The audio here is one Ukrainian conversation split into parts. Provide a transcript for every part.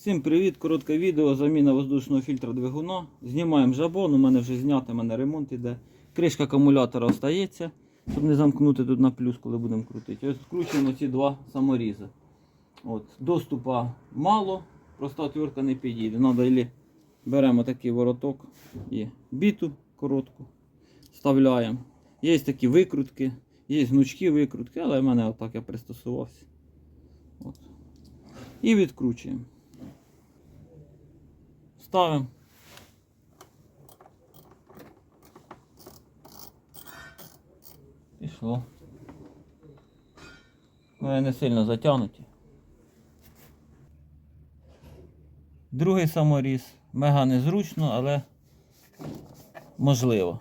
Всім привіт! Коротке відео, заміна воздушного фільтра двигуна. Знімаємо жабон, у мене вже знято, у мене ремонт іде. Кришка акумулятора остається, щоб не замкнути тут на плюс, коли будемо крутити. Ось вкручуємо ці два саморізи. От. Доступа мало, проста отвертка не підійде. Надо ілі беремо такий вороток і біту коротку вставляємо. Є такі викрутки, є гнучкі викрутки, але в мене отак я пристосувався. От. І відкручуємо. Ставимо. Пішло. Вони не сильно затягнуті. Другий саморіз. Мега незручно, але можливо.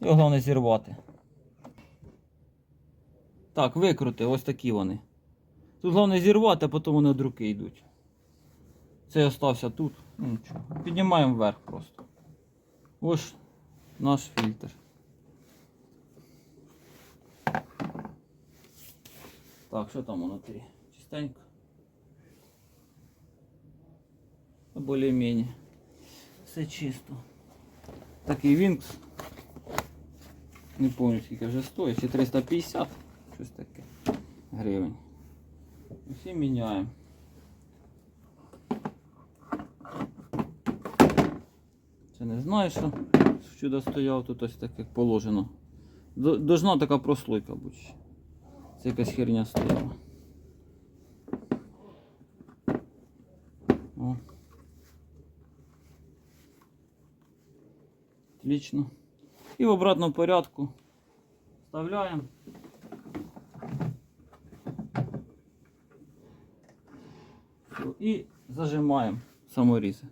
Його головне зірвати. Так, викрути, ось такі вони. Тут головне зірвати, а потім вони від руки йдуть. Цей остався тут. Ну нічого. Піднімаємо вверх просто. Ось наш фільтр. Так, що там внутрі? Чистенько. Более-менее. Все чисто. Такий Вінкс. Не пам'ятаю скільки вже стоїть. Чи 350, щось таке гривень. Всі міняємо. Не знаю, що сюди стояв, тут ось так як положено. До- Должна така прослойка бути. Це якась херня стояла. О. Отлично. І в обратному порядку вставляємо. І зажимаємо саморізи.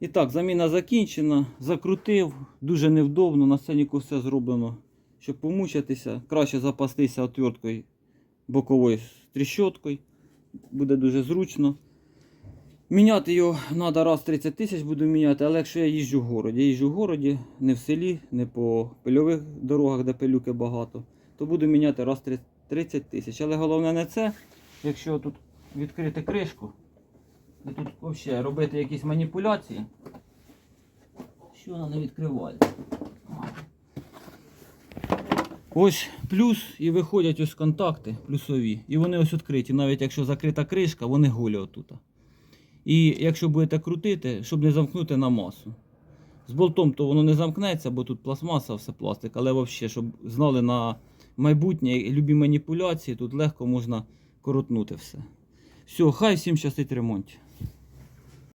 І так, заміна закінчена. Закрутив, дуже невдобно, на сценіку все зроблено, щоб помучитися. Краще запастися отверткою боковою тріщоткою. Буде дуже зручно. Міняти його треба раз 30 тисяч буду міняти, але якщо я їжджу в городі, я їжджу в городі, не в селі, не по пильових дорогах, де пилюки багато, то буду міняти раз 30 тисяч. Але головне не це, якщо тут відкрити кришку, і тут взагалі робити якісь маніпуляції, що вона не відкривається. Ось плюс і виходять ось контакти плюсові. І вони ось відкриті. Навіть якщо закрита кришка, вони голі отут. І якщо будете крутити, щоб не замкнути на масу. З болтом то воно не замкнеться, бо тут пластмаса, все пластик, але взагалі, щоб знали на майбутнє любі маніпуляції, тут легко можна коротнути все. Все, хай всім щастить в ремонті.